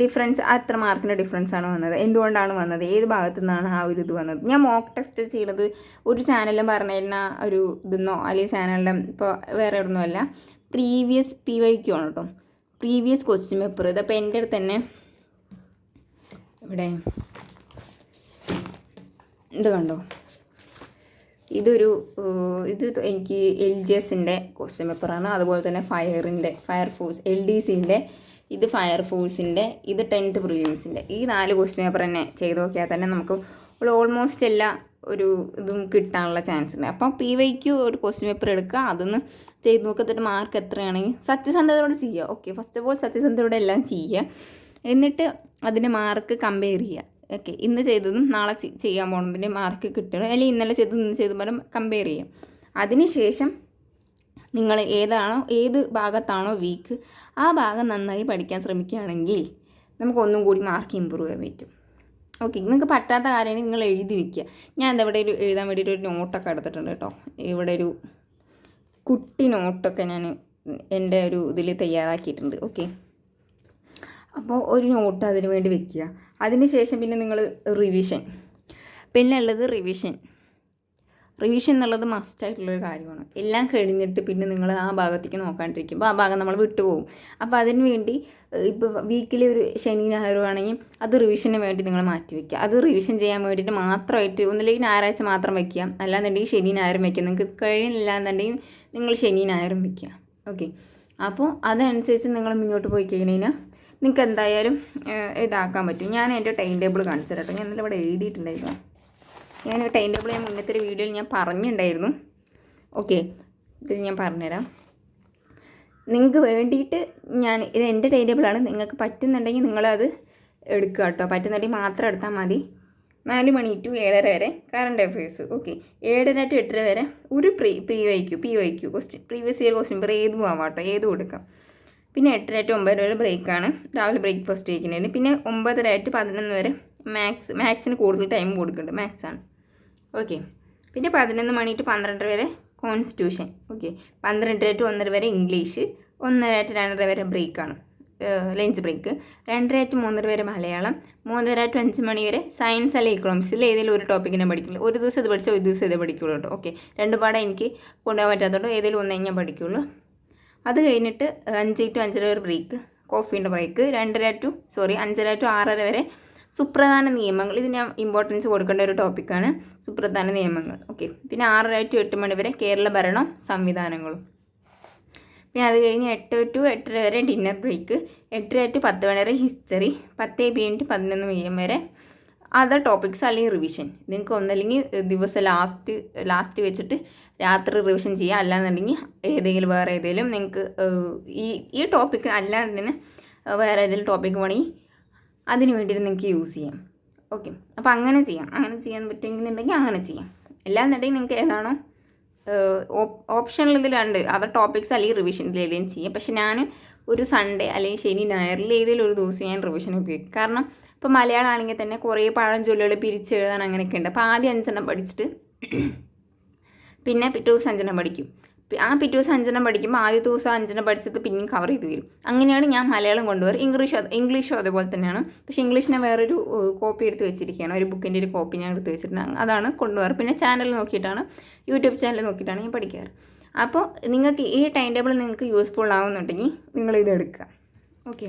ഡിഫറൻസ് എത്ര മാർക്കിന്റെ ഡിഫറൻസ് ആണ് വന്നത്? എന്തുകൊണ്ടാണ് വന്നത്? ഏത് ഭാഗത്തു നിന്നാണ് ആ ഒരു ഇത് വന്നത്? ഞാൻ മോക്ക് ടെസ്റ്റ് ചെയ്യണത് ഒരു ചാനലിലും പറഞ്ഞിരുന്ന ഒരു ഇതെന്നോ അല്ലെങ്കിൽ ചാനലിന്റെ ഇപ്പോൾ വേറെ ഒന്നും അല്ല പ്രീവിയസ് പി വൈക്കു ആണ് കേട്ടോ പ്രീവിയസ് ക്വസ്റ്റ്യൻ പേപ്പർ ഇതപ്പോൾ എന്റെ അടുത്ത് തന്നെ ഇവിടെ ഇത് കണ്ടോ? ഇതൊരു ഇത് എനിക്ക് എൽ ജി എസിന്റെ ക്വസ്റ്റ്യൻ പേപ്പറാണ് അതുപോലെ തന്നെ ഫയറിന്റെ ഫയർഫോഴ്സ് എൽ ഡി സിന്റെ ഇത് ഫയർഫോഴ്സിന്റെ ഇത് ടെൻത്ത് പ്രിലിംസിന്റെ ഈ നാല് ക്വസ്റ്റ്യൻ പേപ്പർ തന്നെ ചെയ്ത് നോക്കിയാൽ തന്നെ നമുക്ക് ഓൾമോസ്റ്റ് എല്ലാ ഒരു ഇതും കിട്ടാനുള്ള ചാൻസ് ഉണ്ട്. അപ്പോൾ പി വൈക്ക് ഒരു ക്വസ്റ്റ്യൻ പേപ്പർ എടുക്കുക. അതൊന്ന് ചെയ്ത് നോക്കത്തിട്ട് മാർക്ക് എത്രയാണെങ്കിൽ സത്യസന്ധതയോടെ ചെയ്യുക. ഓക്കെ ഫസ്റ്റ് ഓഫ് ഓൾ സത്യസന്ധതയോടെ എല്ലാം ചെയ്യുക. എന്നിട്ട് അതിന്റെ മാർക്ക് കമ്പയർ ചെയ്യുക. ഓക്കെ ഇന്ന് ചെയ്തതും നാളെ ചെയ്യാൻ പോകുന്നതിന്റെ മാർക്ക് കിട്ടണം. അല്ലെങ്കിൽ ഇന്നലെ ചെയ്തതും ഇന്ന് ചെയ്തതും പോലും കമ്പയർ ചെയ്യാം. അതിനുശേഷം നിങ്ങൾ ഏതാണോ ഏത് ഭാഗത്താണോ വീക്ക് ആ ഭാഗം നന്നായി പഠിക്കാൻ ശ്രമിക്കുകയാണെങ്കിൽ നമുക്ക് ഒന്നും കൂടി മാർക്ക് ഇമ്പ്രൂവ് ചെയ്യാൻ പറ്റും. ഓക്കെ നിങ്ങൾക്ക് പറ്റാത്ത കാര്യമാണെങ്കിൽ നിങ്ങൾ എഴുതി വെക്കുക. ഞാൻ ഇവിടെ ഒരു എഴുതാൻ വേണ്ടിയിട്ട് ഒരു നോട്ടൊക്കെ എടുത്തിട്ടുണ്ട് കേട്ടോ. ഇവിടെ ഒരു കുട്ടി നോട്ടൊക്കെ ഞാൻ എന്റെ ഒരു ഇതിൽ തയ്യാറാക്കിയിട്ടുണ്ട്. ഓക്കെ. അപ്പോൾ ഒരു നോട്ട് അതിന് വേണ്ടി വെക്കുക. അതിന് ശേഷം പിന്നെ നിങ്ങൾ റിവിഷൻ പിന്നെ ഉള്ളത് റിവിഷൻ റിവിഷൻ എന്നുള്ളത് മസ്റ്റായിട്ടുള്ളൊരു കാര്യമാണ്. എല്ലാം കഴിഞ്ഞിട്ട് പിന്നെ നിങ്ങൾ ആ ഭാഗത്തേക്ക് നോക്കാണ്ടിരിക്കുമ്പോൾ ആ ഭാഗം നമ്മൾ വിട്ടുപോകും. അപ്പോൾ അതിന് വേണ്ടി ഇപ്പോൾ വീക്കിലി ഒരു ശനി ഞായറും ആണെങ്കിൽ അത് റിവിഷന് വേണ്ടി നിങ്ങൾ മാറ്റി വയ്ക്കുക അത് റിവിഷൻ ചെയ്യാൻ വേണ്ടിയിട്ട് മാത്രമായിട്ട് ഒന്നില്ലെങ്കിൽ ഞായറാഴ്ച മാത്രം വയ്ക്കുക അല്ലാന്നുണ്ടെങ്കിൽ ശനി ഞായറും വയ്ക്കുക നിങ്ങൾക്ക് കഴിയുന്നില്ല എന്നുണ്ടെങ്കിൽ നിങ്ങൾ ശനി ഞായറും വയ്ക്കുക ഓക്കെ അപ്പോൾ അതനുസരിച്ച് നിങ്ങൾ മുന്നോട്ട് പോയി കഴിഞ്ഞാൽ നിങ്ങൾക്ക് എന്തായാലും ഇതാക്കാൻ പറ്റും. ഞാൻ എന്റെ ടൈം ടേബിൾ കാണിച്ചു തരാം ഞാൻ ഇന്നലെ ഇവിടെ എഴുതിയിട്ടുണ്ടായിരുന്നു. ഞാൻ ടൈം ടേബിൾ ഞാൻ മുന്നത്തെ ഒരു വീഡിയോയിൽ ഞാൻ പറഞ്ഞിട്ടുണ്ടായിരുന്നു. ഓക്കെ ഇത് ഞാൻ പറഞ്ഞുതരാം. നിങ്ങൾക്ക് വേണ്ടിയിട്ട് ഞാൻ ഇത് എന്റെ ടൈം ടേബിളാണ് നിങ്ങൾക്ക് പറ്റുന്നുണ്ടെങ്കിൽ നിങ്ങളത് എടുക്കുക കേട്ടോ. പറ്റുന്നുണ്ടെങ്കിൽ മാത്രം എടുത്താൽ മതി. നാല് മണി ടു ഏഴര വരെ കറണ്ട് അഫയേഴ്സ് ഓക്കെ ഏഴര ടു എട്ടര വരെ ഒരു പ്രീ പ്രീ വൈക്കു P വൈക്കു question previous year question paper ഏതും ആവാം കേട്ടോ? ഏതും കൊടുക്കാം? പിന്നെ എട്ടര ടു ഒമ്പതര വരെ ബ്രേക്കാണ്. രാവിലെ ബ്രേക്ക്ഫാസ്റ്റ് കഴിക്കുന്നതിന് പിന്നെ ഒമ്പതര ടു പതിനൊന്ന് വരെ മാത്സ് മാത്സിന് കൂടുതൽ ടൈം കൊടുക്കുന്നുണ്ട് മാത്സാണ് ഓക്കെ. പിന്നെ പതിനൊന്ന് മണി ടു പന്ത്രണ്ടര വരെ കോൺസ്റ്റിറ്റ്യൂഷൻ. ഓക്കെ. പന്ത്രണ്ടര ടു ഒന്നര വരെ ഇംഗ്ലീഷ് ഒന്നര ടു രണ്ടര വരെ ബ്രേക്കാണ്. Lunch break. രണ്ടര ടു മൂന്നര വരെ മലയാളം മൂന്നര ടു അഞ്ച് മണി വരെ സയൻസ് അല്ലെങ്കിൽ ഇക്കണോമിക്സിൽ ഏതെങ്കിലും ഒരു ടോപ്പിക്കിനെ പഠിക്കുള്ളൂ ഒരു ദിവസം ഇത് പഠിച്ചാൽ ഒരു ദിവസം ഇത് പഠിക്കുള്ളൂ കേട്ടോ. ഓക്കെ. രണ്ട് പാഠം എനിക്ക് കൊണ്ടുപോകാൻ പറ്റാത്തതുകൊണ്ട് ഏതെങ്കിലും ഒന്നേ ഞാൻ പഠിക്കുള്ളൂ. അത് കഴിഞ്ഞിട്ട് അഞ്ച് ടു അഞ്ചര വരെ ബ്രേക്ക് കോഫീന്റെ ബ്രേക്ക് രണ്ടര ടു സോറി അഞ്ചര ടു ആറര വരെ സുപ്രധാന നിയമങ്ങൾ ഇത് ഞാൻ ഇമ്പോർട്ടൻസ് കൊടുക്കേണ്ട ഒരു ടോപ്പിക്കാണ് സുപ്രധാന നിയമങ്ങൾ. ഓക്കെ പിന്നെ ആറര ടു എട്ട് മണി വരെ കേരള ഭരണം സംവിധാനങ്ങളും. പിന്നെ അത് കഴിഞ്ഞ് എട്ട് ടു എട്ടര വരെ ഡിന്നർ ബ്രേക്ക് എട്ടര ടു പത്ത് മണി വരെ ഹിസ്റ്ററി പത്ത് പി എം ടു പതിനൊന്ന് പി എം വരെ അതർ ടോപ്പിക്സ് അല്ലെങ്കിൽ റിവിഷൻ നിങ്ങൾക്ക് ഒന്നല്ലെങ്കിൽ ദിവസം ലാസ്റ്റ് ലാസ്റ്റ് വെച്ചിട്ട് രാത്രി റിവിഷൻ ചെയ്യുക അല്ലാന്നുണ്ടെങ്കിൽ ഏതെങ്കിലും വേറെ ഏതെങ്കിലും നിങ്ങൾക്ക് ഈ ഈ ടോപ്പിക്ക് അല്ലാതെ തന്നെ വേറെ ഏതെങ്കിലും ടോപ്പിക്ക് വേണമെങ്കിൽ അതിന് വേണ്ടിയിട്ട് നിങ്ങൾക്ക് യൂസ് ചെയ്യാം. ഓക്കെ അപ്പോൾ അങ്ങനെ ചെയ്യാം. അങ്ങനെ ചെയ്യാൻ പറ്റുമെന്നുണ്ടെങ്കിൽ അങ്ങനെ ചെയ്യാം. അല്ലാന്നുണ്ടെങ്കിൽ നിങ്ങൾക്ക് ഏതാണോ ഓപ്ഷനിൽ രണ്ട്. അതർ ടോപ്പിക്സ് അല്ലെങ്കിൽ റിവിഷനിൽ ഏതെങ്കിലും ചെയ്യാം. പക്ഷെ ഞാൻ ഒരു സൺഡേ അല്ലെങ്കിൽ ശനി ഞായറിൽ ഏതെങ്കിലും ഒരു ദിവസം ഞാൻ റിവിഷൻ ഉപയോഗിക്കും. കാരണം ഇപ്പോൾ മലയാളം ആണെങ്കിൽ തന്നെ കുറേ പഴഞ്ചൊല്ലുകൾ പിരിച്ചെഴുതാൻ അങ്ങനെയൊക്കെ ഉണ്ട് അപ്പോൾ ആദ്യം അഞ്ചെണ്ണം പഠിച്ചിട്ട് പിന്നെ പിറ്റേ ദിവസം അഞ്ചെണ്ണം പഠിക്കും. ആ പിറ്റേ ദിവസം അഞ്ചെണ്ണം പഠിക്കുമ്പോൾ ആദ്യത്തെ ദിവസം അഞ്ചെണ്ണം പഠിച്ചത് പിന്നെയും കവർ ചെയ്ത് വരും. അങ്ങനെയാണ് ഞാൻ മലയാളം കൊണ്ടുവരും ഇംഗ്ലീഷ് ഇംഗ്ലീഷും അതുപോലെ തന്നെയാണ്. പക്ഷേ ഇംഗ്ലീഷിനെ വേറൊരു കോപ്പി എടുത്ത് വെച്ചിരിക്കുകയാണ്. ഒരു ബുക്കിന്റെ ഒരു കോപ്പി ഞാൻ എടുത്ത് വെച്ചിട്ടുണ്ട്. അതാണ് കൊണ്ടുപോകാറ്. പിന്നെ ചാനൽ നോക്കിയിട്ടാണ് യൂട്യൂബ് ചാനൽ നോക്കിയിട്ടാണ് ഞാൻ പഠിക്കാറ്. അപ്പോൾ നിങ്ങൾക്ക് ഈ ടൈം ടേബിൾ നിങ്ങൾക്ക് യൂസ്ഫുൾ ആവുന്നുണ്ടെങ്കിൽ നിങ്ങൾ ഇത് എടുക്കുക. Okay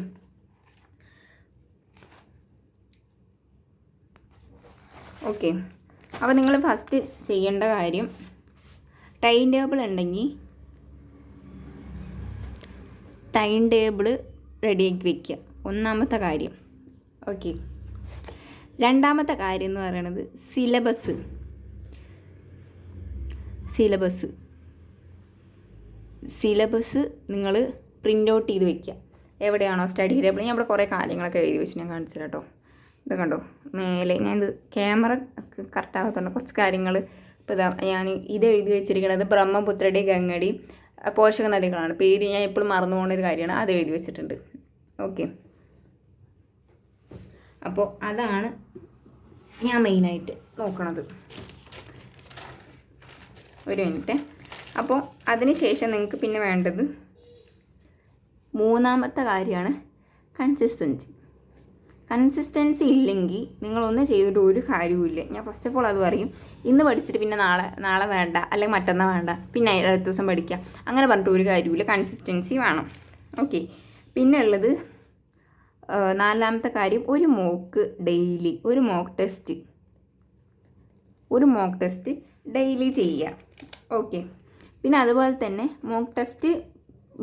okay. അപ്പോൾ നിങ്ങൾ ഫസ്റ്റ് ചെയ്യേണ്ട കാര്യം ടൈം ടേബിൾ ഉണ്ടെങ്കിൽ ടൈം ടേബിൾ റെഡിയാക്കി വെക്കുക ഒന്നാമത്തെ കാര്യം. ഓക്കെ. രണ്ടാമത്തെ കാര്യം എന്ന് പറയുന്നത് സിലബസ് സിലബസ് സിലബസ് നിങ്ങൾ പ്രിന്റ് ഔട്ട് ചെയ്ത് വെക്കുക എവിടെയാണോ സ്റ്റഡി ടേബിൾ ഞാൻ ഇവിടെ കുറേ കാര്യങ്ങളൊക്കെ എഴുതി വെച്ച് ഞാൻ കാണിച്ചു കേട്ടോ ഇത് കണ്ടോ? മേലെ ഞാൻ ഇത് ക്യാമറ കറക്റ്റ് ആകത്തുണ്ട് കുറച്ച് കാര്യങ്ങൾ ഇപ്പോൾ ഇതാ ഞാൻ ഇത് എഴുതി വെച്ചിരിക്കുന്നത് ബ്രഹ്മപുത്രയുടെ ഗംഗടി പോഷക നദികളാണ്. പേര് ഞാൻ എപ്പോഴും മറന്നു പോകുന്ന ഒരു കാര്യമാണ്. അത് എഴുതി വെച്ചിട്ടുണ്ട്. ഓക്കെ. അപ്പോൾ അതാണ് ഞാൻ മെയിനായിട്ട് നോക്കണത്. ഒരു മിനിറ്റ്. അപ്പോൾ അതിന് ശേഷം നിങ്ങൾക്ക് പിന്നെ വേണ്ടത് മൂന്നാമത്തെ കാര്യമാണ് കൺസിസ്റ്റൻസി കൺസിസ്റ്റൻസി ഇല്ലെങ്കിൽ നിങ്ങളൊന്നും ചെയ്തിട്ട് ഒരു കാര്യവുമില്ല. ഞാൻ ഫസ്റ്റ് ഓഫ് ഓൾ അത് പറയും ഇന്ന് പഠിച്ചിട്ട് പിന്നെ നാളെ നാളെ വേണ്ട അല്ലെങ്കിൽ മറ്റന്നാൾ വേണ്ട പിന്നെ അടുത്ത ദിവസം പഠിക്കുക അങ്ങനെ പറഞ്ഞിട്ട് ഒരു കാര്യമില്ല കൺസിസ്റ്റൻസി വേണം. ഓക്കെ പിന്നെ ഉള്ളത് നാലാമത്തെ കാര്യം ഒരു മോക്ക് ഡെയിലി ഒരു മോക്ക് ടെസ്റ്റ് ഒരു മോക്ക് ടെസ്റ്റ് ഡെയിലി ചെയ്യുക. ഓക്കെ പിന്നെ അതുപോലെ തന്നെ മോക്ക് ടെസ്റ്റ്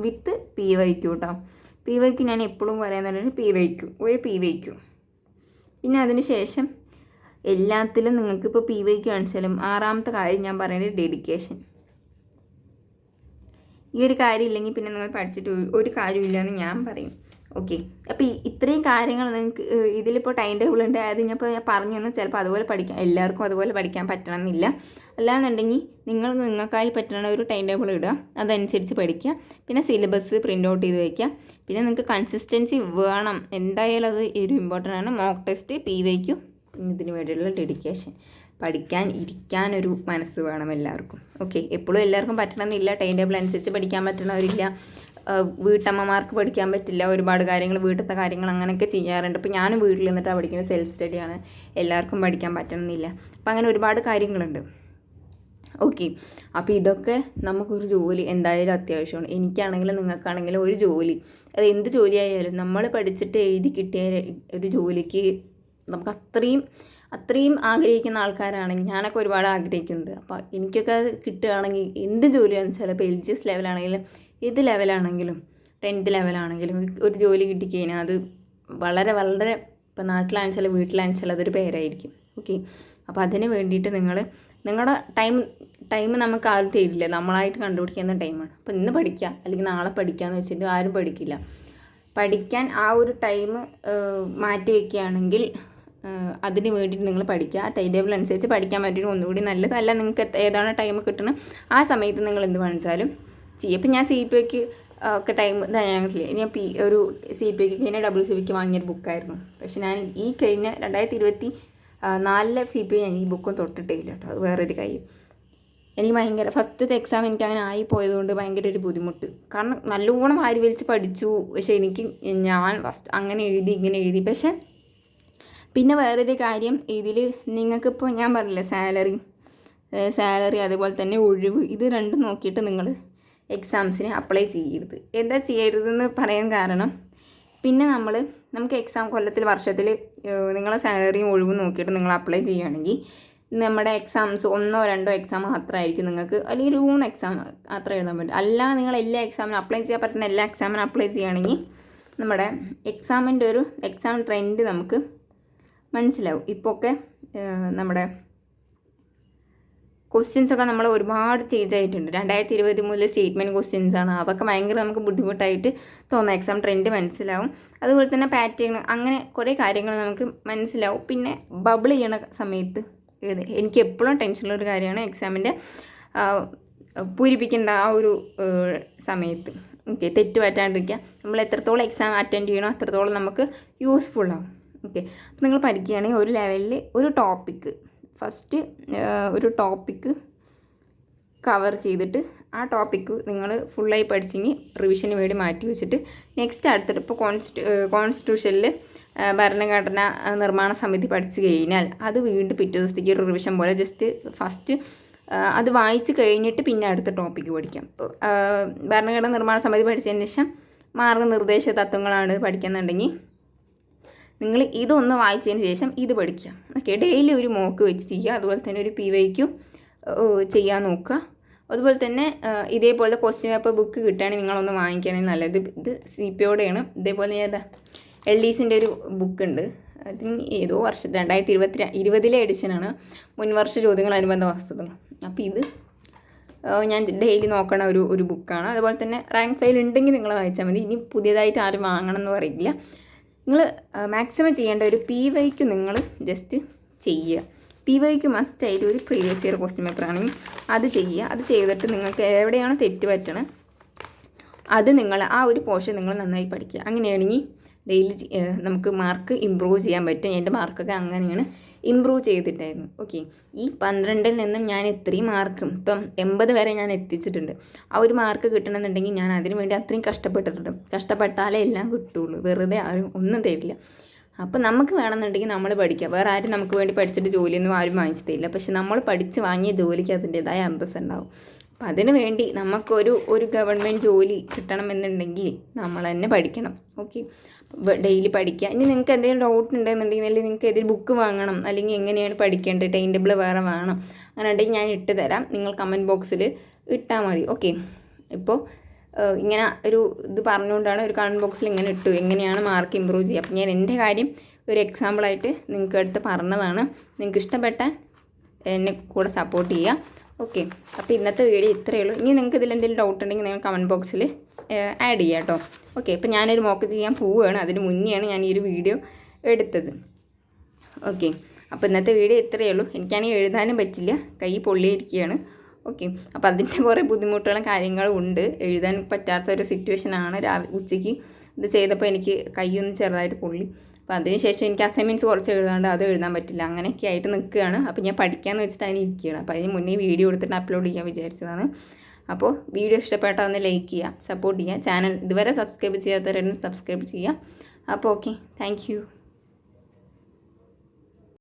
വിത്ത് പി വൈക്കൂട്ടോ കേട്ടോ പി വൈക്കു ഞാൻ എപ്പോഴും പറയുന്നത് പി വൈക്കു ഒരു പി വൈക്കു. പിന്നെ അതിന് ശേഷം എല്ലാത്തിലും നിങ്ങൾക്കിപ്പോൾ പി വൈക്കു കാണിച്ചാലും ആറാമത്തെ കാര്യം ഞാൻ പറയുന്നത് ഡെഡിക്കേഷൻ ഈ ഒരു കാര്യം ഇല്ലെങ്കിൽ പിന്നെ നിങ്ങൾ പഠിച്ചിട്ട് ഒരു കാര്യമില്ലെന്ന് ഞാൻ പറയും. ഓക്കെ അപ്പോൾ ഇത്രയും കാര്യങ്ങൾ നിങ്ങൾക്ക് ഇതിലിപ്പോൾ ടൈം ടേബിൾ ഉണ്ട്. അത് ഞാനിപ്പോൾ ഞാൻ പറഞ്ഞു തന്നാൽ ചിലപ്പോൾ അതുപോലെ പഠിക്കാം. എല്ലാവർക്കും അതുപോലെ പഠിക്കാൻ പറ്റണമെന്നില്ല. അല്ലാന്നുണ്ടെങ്കിൽ നിങ്ങൾ നിങ്ങൾക്കായി പറ്റണ ഒരു ടൈം ടേബിൾ ഇടുക. അതനുസരിച്ച് പഠിക്കുക. പിന്നെ സിലബസ് പ്രിന്റ് ഔട്ട് ചെയ്ത് വയ്ക്കുക പിന്നെ നിങ്ങൾക്ക് കൺസിസ്റ്റൻസി വേണം. എന്തായാലും അത് ഒരു ഇമ്പോർട്ടന്റ് ആണ്. മോക്ക് ടെസ്റ്റ് പി വൈക്കും ഇതിന് വേണ്ടിയുള്ള ഡെഡിക്കേഷൻ പഠിക്കാൻ ഇരിക്കാൻ ഒരു മനസ്സ് വേണം എല്ലാവർക്കും. ഓക്കെ എപ്പോഴും എല്ലാവർക്കും പറ്റണമെന്നില്ല. ടൈം ടേബിൾ അനുസരിച്ച് പഠിക്കാൻ പറ്റണവരില്ല വീട്ടമ്മമാർക്ക് പഠിക്കാൻ പറ്റില്ല. ഒരുപാട് കാര്യങ്ങൾ വീട്ടിലത്തെ കാര്യങ്ങൾ അങ്ങനെയൊക്കെ ചെയ്യാറുണ്ട്. അപ്പോൾ ഞാനും വീട്ടിൽ നിന്നിട്ടാണ് പഠിക്കുന്നത് സെൽഫ് സ്റ്റഡിയാണ് എല്ലാവർക്കും പഠിക്കാൻ പറ്റണമെന്നില്ല അപ്പോൾ അങ്ങനെ ഒരുപാട് കാര്യങ്ങളുണ്ട്. ഓക്കെ അപ്പോൾ ഇതൊക്കെ നമുക്കൊരു ജോലി എന്തായാലും അത്യാവശ്യമാണ്. എനിക്കാണെങ്കിലും നിങ്ങൾക്കാണെങ്കിലും ഒരു ജോലി. അത് എന്ത് ജോലിയായാലും നമ്മൾ പഠിച്ചിട്ട് എഴുതി കിട്ടിയ ഒരു ജോലിക്ക് നമുക്ക് അത്രയും അത്രയും ആഗ്രഹിക്കുന്ന ആൾക്കാരാണെങ്കിൽ ഞാനൊക്കെ ഒരുപാട് ആഗ്രഹിക്കുന്നത്. അപ്പോൾ എനിക്കൊക്കെ കിട്ടുകയാണെങ്കിൽ എന്ത് ജോലിയാണ് ചിലപ്പോൾ എൽ ജി എസ് ലെവലാണെങ്കിലും ഏത് ലെവലാണെങ്കിലും ടെൻത്ത് ലെവലാണെങ്കിലും ഒരു ജോലി കിട്ടിക്കഴിഞ്ഞാൽ അത് വളരെ വളരെ ഇപ്പോൾ നാട്ടിലാണെച്ചാൽ വീട്ടിലാണെച്ചാൽ അതൊരു പേരായിരിക്കും. ഓക്കെ? അപ്പോൾ അതിന് വേണ്ടിയിട്ട് നിങ്ങൾ നിങ്ങളുടെ ടൈം ടൈം നമുക്ക് ആരും തരില്ല. നമ്മളായിട്ട് കണ്ടുപിടിക്കുന്ന ടൈമാണ്. അപ്പോൾ ഇന്ന് പഠിക്കുക അല്ലെങ്കിൽ നാളെ പഠിക്കുക എന്ന് വെച്ചിട്ട് ആരും പഠിക്കില്ല. പഠിക്കാൻ ആ ഒരു ടൈം മാറ്റി വയ്ക്കുകയാണെങ്കിൽ അതിന് വേണ്ടിയിട്ട് നിങ്ങൾ പഠിക്കുക. ആ ടൈം ടേബിൾ അനുസരിച്ച് പഠിക്കാൻ പറ്റിയിട്ട് ഒന്നുകൂടി നല്ലത്. അല്ല നിങ്ങൾക്ക് ഏതാണ് ടൈം കിട്ടുന്നത് ആ സമയത്ത് നിങ്ങൾ എന്ത് കാണിച്ചാലും ചെയ്യും. ഇപ്പം ഞാൻ സി പി ഐക്ക് ഒക്കെ ടൈം ഞങ്ങളില്ല ഞാൻ പി ഒരു സി പി ഐക്ക് കഴിഞ്ഞ ഡബ്ല്യു സി പിക്ക് വാങ്ങിയൊരു ബുക്കായിരുന്നു പക്ഷെ ഞാൻ ഈ കഴിഞ്ഞ രണ്ടായിരത്തി ഇരുപത്തി നാലിലെ സി പി ഐ ഞാൻ ഈ ബുക്കും തൊട്ടിട്ടേ ഇല്ല കേട്ടോ. അത് വേറൊരു കാര്യം. എനിക്ക് ഭയങ്കര ഫസ്റ്റത്തെ എക്സാം എനിക്ക് അങ്ങനെ ആയി പോയതുകൊണ്ട് ഭയങ്കര ഒരു ബുദ്ധിമുട്ട്. കാരണം നല്ലോണം വാരി വലിച്ച് പഠിച്ചു. പക്ഷെ എനിക്ക് ഞാൻ ഫസ്റ്റ് അങ്ങനെ എഴുതി ഇങ്ങനെ എഴുതി. പക്ഷെ പിന്നെ വേറൊരു കാര്യം. ഇതിൽ നിങ്ങൾക്കിപ്പോൾ ഞാൻ പറഞ്ഞില്ലേ സാലറി സാലറി അതുപോലെ തന്നെ ഒഴിവ്. ഇത് രണ്ടും നോക്കിയിട്ട് നിങ്ങൾ എക്സാംസിന് അപ്ലൈ ചെയ്യരുത്. എന്താ ചെയ്യരുതെന്ന് പറയാൻ കാരണം പിന്നെ നമ്മൾ നമുക്ക് എക്സാം കൊല്ലത്തിൽ വർഷത്തിൽ നിങ്ങളെ സാലറിയും ഒഴിവ് നോക്കിയിട്ട് നിങ്ങൾ അപ്ലൈ ചെയ്യുകയാണെങ്കിൽ നമ്മുടെ എക്സാംസ് ഒന്നോ രണ്ടോ എക്സാം മാത്രമായിരിക്കും നിങ്ങൾക്ക് അല്ലെങ്കിൽ ഒരു മൂന്ന് എക്സാം മാത്രം എഴുതാൻ പറ്റും. അല്ല നിങ്ങൾ എല്ലാ എക്സാമിനും അപ്ലൈ ചെയ്യാൻ പറ്റുന്ന എല്ലാ എക്സാമിനും അപ്ലൈ ചെയ്യുകയാണെങ്കിൽ നമ്മുടെ എക്സാമിന്റെ ഒരു എക്സാം ട്രെൻഡ് നമുക്ക് മനസ്സിലാവും. ഇപ്പോൾ ഒക്കെ നമ്മുടെ ക്വസ്റ്റ്യൻസ് ഒക്കെ നമ്മൾ ഒരുപാട് ചേഞ്ച് ആയിട്ടുണ്ട്. രണ്ടായിരത്തി ഇരുപത് മുതൽ സ്റ്റേറ്റ്മെന്റ് ക്വസ്റ്റ്യൻസ് ആണ്. അതൊക്കെ ഭയങ്കര നമുക്ക് ബുദ്ധിമുട്ടായിട്ട് തോന്നുന്ന. എക്സാം ട്രെൻഡ് മനസ്സിലാവും. അതുപോലെ തന്നെ പാറ്റേൺ അങ്ങനെ കുറേ കാര്യങ്ങൾ നമുക്ക് മനസ്സിലാവും. പിന്നെ ബബിൾ ചെയ്യണ സമയത്ത് എഴുതി എനിക്ക് എപ്പോഴും ടെൻഷനുള്ളൊരു കാര്യമാണ് എക്സാമിന്റെ പൂരിപ്പിക്കേണ്ട ആ ഒരു സമയത്ത്. ഓക്കെ തെറ്റ് പറ്റാണ്ടിരിക്കുക. നമ്മൾ എത്രത്തോളം എക്സാം അറ്റൻഡ് ചെയ്യണോ അത്രത്തോളം നമുക്ക് യൂസ്ഫുൾ ആവും. ഓക്കെ അപ്പോൾ നിങ്ങൾ പഠിക്കുകയാണെങ്കിൽ ഒരു ലെവലിൽ ഒരു ടോപ്പിക്ക് ഫസ്റ്റ് ഒരു ടോപ്പിക്ക് കവർ ചെയ്തിട്ട് ആ ടോപ്പിക്ക് നിങ്ങൾ ഫുള്ളായി പഠിച്ചെങ്കിൽ റിവിഷന് വേണ്ടി മാറ്റി വെച്ചിട്ട്. നെക്സ്റ്റ് അടുത്തിട്ട് ഇപ്പോൾ കോൺസ്റ്റി കോൺസ്റ്റിറ്റ്യൂഷനിൽ ഭരണഘടന നിർമ്മാണ സമിതി പഠിച്ചു കഴിഞ്ഞാൽ അത് വീണ്ടും പിറ്റേ ദിവസത്തേക്ക് ഒരു റിവിഷൻ പോലെ ജസ്റ്റ് ഫസ്റ്റ് അത് വായിച്ച് കഴിഞ്ഞിട്ട് പിന്നെ അടുത്ത ടോപ്പിക്ക് പഠിക്കാം. ഭരണഘടന നിർമ്മാണ സമിതി പഠിച്ചതിന് ശേഷം മാർഗനിർദ്ദേശ തത്വങ്ങളാണ് പഠിക്കുന്നുണ്ടെങ്കിൽ നിങ്ങൾ ഇതൊന്ന് വായിച്ചതിന് ശേഷം ഇത് പഠിക്കുക. ഓക്കെ ഡെയിലി ഒരു മോക്ക് വെച്ച് ചെയ്യുക. അതുപോലെ തന്നെ ഒരു പി വൈക്കും ചെയ്യാൻ നോക്കുക. അതുപോലെ തന്നെ ഇതേപോലത്തെ ക്വസ്റ്റ്യൻ പേപ്പർ ബുക്ക് കിട്ടുകയാണെങ്കിൽ നിങ്ങളൊന്ന് വാങ്ങിക്കുകയാണെങ്കിൽ നല്ലത്. ഇത് സി പി ഓടെയാണ് ഇതേപോലെ ഏതാ എൽ ഡി സിന്റെ ഒരു ബുക്ക് ഉണ്ട്. അത് ഏതോ വർഷത്തിൽ രണ്ടായിരത്തി ഇരുപത്തി ഇരുപതിലെ എഡിഷനാണ് മുൻവർഷ ചോദ്യങ്ങൾ അനുബന്ധ വസ്തുതകൾ. അപ്പോൾ ഇത് ഞാൻ ഡെയിലി നോക്കണ ഒരു ഒരു ബുക്കാണ് അതുപോലെ തന്നെ റാങ്ക് ഫയൽ ഉണ്ടെങ്കിൽ നിങ്ങൾ വായിച്ചാൽ മതി. ഇനി പുതിയതായിട്ട് ആരും വാങ്ങണം എന്ന് പറയില്ല. നിങ്ങൾ മാക്സിമം ചെയ്യേണ്ട ഒരു പി വൈക്ക് നിങ്ങൾ ജസ്റ്റ് ചെയ്യുക. പി വൈക്ക് മസ്റ്റ് ആയിട്ട് ഒരു പ്രീവിയസ് ഇയർ ക്വസ്റ്റ്യൻ പേപ്പർ ആണെങ്കിൽ അത് ചെയ്യുക. അത് ചെയ്തിട്ട് നിങ്ങൾക്ക് എവിടെയാണ് തെറ്റ് പറ്റണത് അത് നിങ്ങൾ ആ ഒരു പോർഷൻ നിങ്ങൾ നന്നായി പഠിക്കുക. അങ്ങനെയാണെങ്കിൽ ഡെയിലി നമുക്ക് മാർക്ക് ഇമ്പ്രൂവ് ചെയ്യാൻ പറ്റും. എന്റെ മാർക്കൊക്കെ അങ്ങനെയാണ്. ഇമ്പ്രൂവ് ചെയ്തിട്ടായിരുന്നു ഓക്കെ ഈ പന്ത്രണ്ടിൽ നിന്നും ഞാൻ ഇത്രയും മാർക്കും ഇപ്പം എൺപത് വരെ ഞാൻ എത്തിച്ചിട്ടുണ്ട്. ആ ഒരു മാർക്ക് കിട്ടണമെന്നുണ്ടെങ്കിൽ ഞാൻ അതിനു വേണ്ടി അത്രയും കഷ്ടപ്പെട്ടിട്ടുണ്ട്. കഷ്ടപ്പെട്ടാലേ എല്ലാം കിട്ടുള്ളൂ. വെറുതെ ആരും ഒന്നും തരില്ല. അപ്പോൾ നമുക്ക് വേണമെന്നുണ്ടെങ്കിൽ നമ്മൾ പഠിക്കുക വേറെ ആരും നമുക്ക് വേണ്ടി പഠിച്ചിട്ട് ജോലിയൊന്നും ആരും വാങ്ങിച്ചു തരില്ല. പക്ഷെ നമ്മൾ പഠിച്ച് വാങ്ങിയ ജോലിക്ക് അതിന്റെതായ അന്തസ് ഉണ്ടാവും. അപ്പം അതിനു വേണ്ടി നമുക്കൊരു ഒരു ഗവൺമെന്റ് ജോലി കിട്ടണമെന്നുണ്ടെങ്കിൽ നമ്മൾ തന്നെ പഠിക്കണം. ഓക്കെ ഡെയിലി പഠിക്കുക ഇനി നിങ്ങൾക്ക് എന്തെങ്കിലും ഡൗട്ട് ഉണ്ടെന്നുണ്ടെങ്കിൽ നിങ്ങൾക്ക് ഏതെങ്കിലും ബുക്ക് വാങ്ങണം അല്ലെങ്കിൽ എങ്ങനെയാണ് പഠിക്കേണ്ടത് ടൈം ടേബിൾ വേറെ വേണം അങ്ങനെ ഉണ്ടെങ്കിൽ ഞാൻ ഇട്ട് തരാം. നിങ്ങൾ കമന്റ് ബോക്സിൽ ഇട്ടാൽ മതി. ഓക്കെ ഇപ്പോൾ ഇങ്ങനെ ഒരു ഇത് പറഞ്ഞുകൊണ്ടാണ് ഒരു കമന്റ് ബോക്സിൽ ഇങ്ങനെ ഇട്ടു. എങ്ങനെയാണ് മാർക്ക് ഇമ്പ്രൂവ് ചെയ്യുക? അപ്പം ഞാൻ എന്റെ കാര്യം ഒരു എക്സാമ്പിളായിട്ട് നിങ്ങൾക്ക് എടുത്ത് പറഞ്ഞതാണ്. നിങ്ങൾക്ക് ഇഷ്ടപ്പെട്ട എന്നെ കൂടെ സപ്പോർട്ട് ചെയ്യുക. ഓക്കെ അപ്പോൾ ഇന്നത്തെ വീഡിയോ ഇത്രയേ ഉള്ളൂ. ഇനി നിങ്ങൾക്ക് ഇതിൽ എന്തെങ്കിലും ഡൗട്ട് ഉണ്ടെങ്കിൽ നിങ്ങൾ കമന്റ് ബോക്സിൽ ആഡ് ചെയ്യുക കേട്ടോ ഓക്കെ ഇപ്പോൾ ഞാനൊരു മോക്ക് ചെയ്യാൻ പോവുകയാണ്. അതിന് മുന്നെയാണ് ഞാൻ ഈ ഒരു വീഡിയോ എടുത്തത്. ഓക്കെ അപ്പോൾ ഇന്നത്തെ വീഡിയോ ഇത്രയേ ഉള്ളൂ. എനിക്കാണെങ്കിൽ എഴുതാനും പറ്റില്ല. കൈ പൊള്ളിയിരിക്കുകയാണ്. ഓക്കെ അപ്പോൾ അതിന്റെ കുറേ ബുദ്ധിമുട്ടുകളും കാര്യങ്ങളും ഉണ്ട്. എഴുതാൻ പറ്റാത്ത ഒരു സിറ്റുവേഷനാണ് രാവിലെ ഉച്ചയ്ക്ക്. ഇത് ചെയ്തപ്പോൾ എനിക്ക് കൈയൊന്ന് ചെറുതായിട്ട് പൊള്ളി. അപ്പോൾ അതിനുശേഷം എനിക്ക് അസൈൻമെന്റ്സ് കുറച്ച് എഴുതാണ്ട് അത് എഴുതാൻ പറ്റില്ല. അങ്ങനെയൊക്കെ ആയിട്ട് നിൽക്കുകയാണ്. അപ്പോൾ ഞാൻ പഠിക്കാമെന്ന് വെച്ചിട്ടാണ് ഇരിക്കുകയാണ്. അപ്പോൾ അതിന് മുന്നേ വീഡിയോ എടുത്തിട്ട് അപ്ലോഡ് ചെയ്യാൻ വിചാരിച്ചതാണ്. അപ്പോൾ വീഡിയോ ഇഷ്ടപ്പെട്ടാൽ ഒന്ന് ലൈക്ക് ചെയ്യുക സപ്പോർട്ട് ചെയ്യുക. ചാനൽ ഇതുവരെ സബ്സ്ക്രൈബ് ചെയ്യാത്തവരെ സബ്സ്ക്രൈബ് ചെയ്യുക. അപ്പോൾ ഓക്കെ താങ്ക്